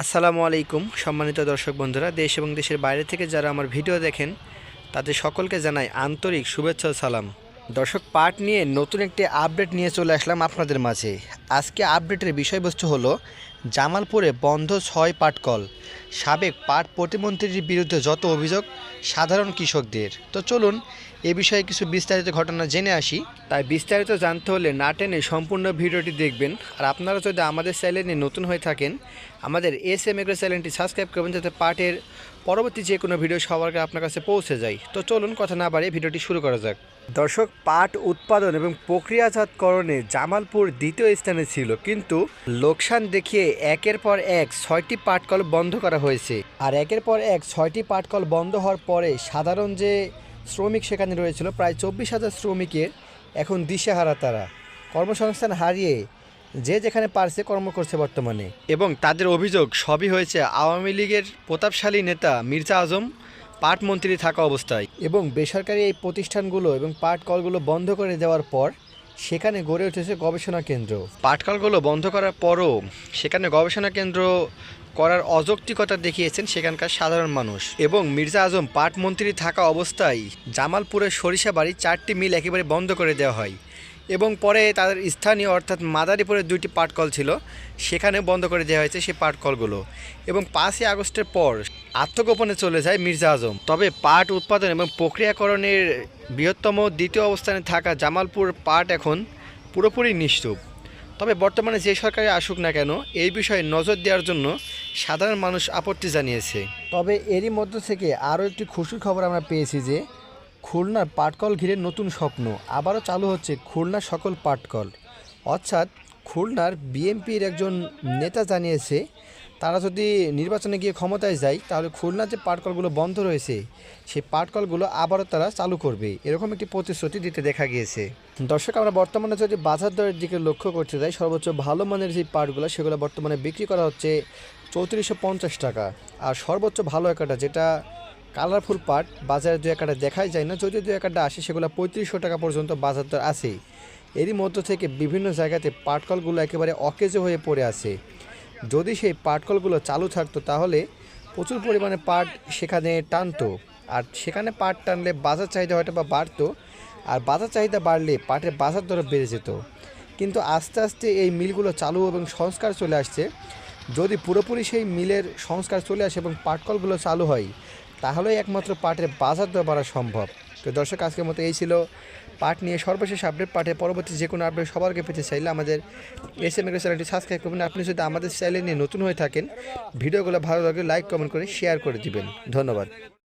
আসসালামু আলাইকুম, সম্মানিত দর্শক বন্ধুরা। দেশ এবং দেশের বাইরে থেকে যারা আমার ভিডিও দেখেন, তাদের সকলকে জানাই আন্তরিক শুভেচ্ছা সালাম। দর্শক পাঠ নিয়ে নতুন একটি আপডেট নিয়ে চলে আসলাম আপনাদের মাঝে। আজকে আপডেটের বিষয়বস্তু হলো জামালপুরে বন্ধ ছয় পাটকল। সাবেক পাট প্রতিমন্ত্রীর বিরুদ্ধে যত অভিযোগ সাধারণ কৃষকদের। তো চলুন এ বিষয়ে কিছু বিস্তারিত ঘটনা জেনে আসি। তাই বিস্তারিত জানতে হলে না টেনে সম্পূর্ণ ভিডিওটি দেখবেন। আর আপনারা যদি আমাদের চ্যানেলে নতুন হয়ে থাকেন আমাদের এস এম এগ্রো চ্যানেলটি সাবস্ক্রাইব করবেন যাতে পাটের পরবর্তী যে কোনো ভিডিও সবার আগে আপনার কাছে পৌঁছে যায়। তো চলুন কথা না বাড়িয়ে ভিডিওটি শুরু করা যাক। দর্শক পাট উৎপাদন এবং প্রক্রিয়াজাতকরণে জামালপুর দ্বিতীয় স্থানে ছিল। কিন্তু লোকসান দেখিয়ে একের পর এক ছয়টি পাটকল বন্ধ করা হয়েছে। আর একের পর এক ছয়টি পাটকল বন্ধ হওয়ার পরে সাধারণ যে শ্রমিক সেখানে রয়েছিল প্রায় চব্বিশ হাজার শ্রমিকের এখন দিশেহারা তারা। কর্মসংস্থান হারিয়ে যে যেখানে পারছে কর্ম করছে বর্তমানে। এবং তাদের অভিযোগ সবই হয়েছে আওয়ামী লীগের প্রতাপশালী নেতা মির্জা আজম পাট মন্ত্রী থাকা অবস্থায়। এবং বেসরকারি এই প্রতিষ্ঠানগুলো এবং পাট কলগুলো বন্ধ করে দেওয়ার পর সেখানে গড়ে উঠেছে গবেষণা কেন্দ্র। পাটকালগুলো বন্ধ করার পরও সেখানে গবেষণা কেন্দ্র করার অযৌক্তিকতা দেখিয়েছেন সেখানকার সাধারণ মানুষ। এবং মির্জা আজম পাট মন্ত্রী থাকা অবস্থায় জামালপুরের সরিষাবাড়ি চারটি মিল একেবারে বন্ধ করে দেওয়া হয়। এবং পরে তাদের স্থানীয় অর্থাৎ মাদারীপুরের দুইটি পাটকল ছিল, সেখানে বন্ধ করে দেওয়া হয়েছে সেই পাটকলগুলো এবং পাঁচই আগস্টের পর আত্মগোপনে চলে যায় মির্জা আজম। তবে পাট উৎপাদন এবং প্রক্রিয়াকরণের বৃহত্তম দ্বিতীয় অবস্থানে থাকা জামালপুর পাট এখন পুরোপুরি নিশ্চুপ। তবে বর্তমানে যে সরকারে আসুক না কেন, এই বিষয়ে নজর দেওয়ার জন্য সাধারণ মানুষ আপত্তি জানিয়েছে। তবে এরই মধ্য থেকে আরও একটি খুশির খবর আমরা পেয়েছি যে খুলনার পাটকল ঘিরে নতুন স্বপ্ন, আবারও চালু হচ্ছে খুলনার সকল পাটকল। অর্থাৎ খুলনার বিএনপির একজন নেতা জানিয়েছে, তারা যদি নির্বাচনে গিয়ে ক্ষমতায় যায়, তাহলে খুলনার যে পাটকলগুলো বন্ধ রয়েছে, সেই পাটকলগুলো আবারও তারা চালু করবে। এরকম একটি প্রতিশ্রুতি দিতে দেখা গিয়েছে। দর্শক, আমরা বর্তমানে যদি বাজার দরের দিকে লক্ষ্য করতে যাই, সর্বোচ্চ ভালো মানের যে পাটগুলো, সেগুলো বর্তমানে বিক্রি করা হচ্ছে চৌত্রিশশো টাকা। আর সর্বোচ্চ ভালো একটা, যেটা কালারফুল পাট বাজারে দু একটা দেখাই যায় না। যদি দু একটা আসে, সেগুলো পঁয়ত্রিশশো টাকা পর্যন্ত বাজার দর আছেই। এরই মধ্য থেকে বিভিন্ন জায়গাতে পাটকলগুলো একেবারে অকেজো হয়ে পড়ে আছে। যদি সেই পাটকলগুলো চালু থাকতো তাহলে প্রচুর পরিমাণে পাট সেখানে টানতো। আর সেখানে পাট টানলে বাজার চাহিদা হয়তো বা বাড়তো, আর বাজার চাহিদা বাড়লে পাটের বাজার দরও বেড়ে যেত। কিন্তু আস্তে আস্তে এই মিলগুলো চালু এবং সংস্কার চলে আসছে। যদি পুরোপুরি সেই মিলের সংস্কার চলে আসে এবং পাটকলগুলো চালু হয় তাহলেই একমাত্র পাটের বাজার দর বাড়া সম্ভব। তো দর্শক, আজকের মতো এই ছিল পাট নিয়ে সর্বশেষ আপডেট। পাঠে পরবর্তী যে কোনো আপডেট সবারকে পেতে চাইলে আমাদের এস এম চ্যানেলটি সাবস্ক্রাইব করবেন। আপনি যদি আমাদের চ্যানেল নিয়ে নতুন হয়ে থাকেন, ভিডিওগুলো ভালো লাগে লাইক কমেন্ট করে শেয়ার করে দিবেন। ধন্যবাদ।